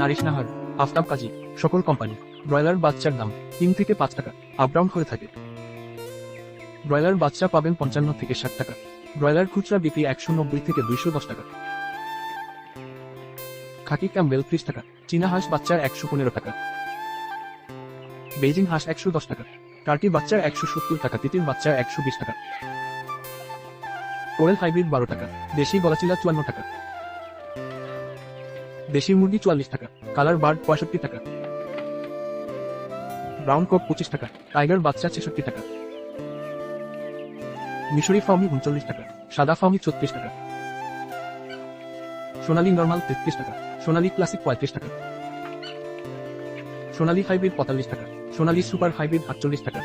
Nourish Nahar Aftab কাজী, সকল company, broiler বাচ্চার দাম তিন থেকে পাঁচ টাকা আপডাউন হয়ে থাকে। ব্রয়লার বাচ্চা পাবেন পঞ্চান্ন থেকে ষাট টাকা, ব্রয়লার খুচরা বিক্রি একশো নব্বই থেকে দুইশো দশ টাকা। খাকি ক্যাম্বেল ত্রিশ টাকা, চীনা হাঁস বাচ্চার একশো পনেরো টাকা। বেজিং হাঁস একশো দশ টাকা, টার্কি বাচ্চার একশো সত্তর টাকা, তিতির বাচ্চার একশো বিশ টাকা। কোয়েল হাইব্রিড বারো টাকা, দেশি গলাচিলা চুয়ান্ন টাকা। দেশি মুরগি চুয়াল্লিশ টাকা, কালার বার্ড পঁয়ষট্টি টাকা। ব্রাউন কক পঁচিশ টাকা, টাইগার বাচ্চা ছেষট্টি টাকা। মিশরি ফার্মি উনচল্লিশ টাকা, সাদা ফার্মি ছত্রিশ টাকা। সোনালী নর্মাল তেত্রিশ টাকা, সোনালী ক্লাসিক পঁয়ত্রিশ টাকা। সোনালী হাইব্রিড পঁয়তাল্লিশ টাকা, সোনালী সুপার হাইব্রিড আটচল্লিশ টাকা।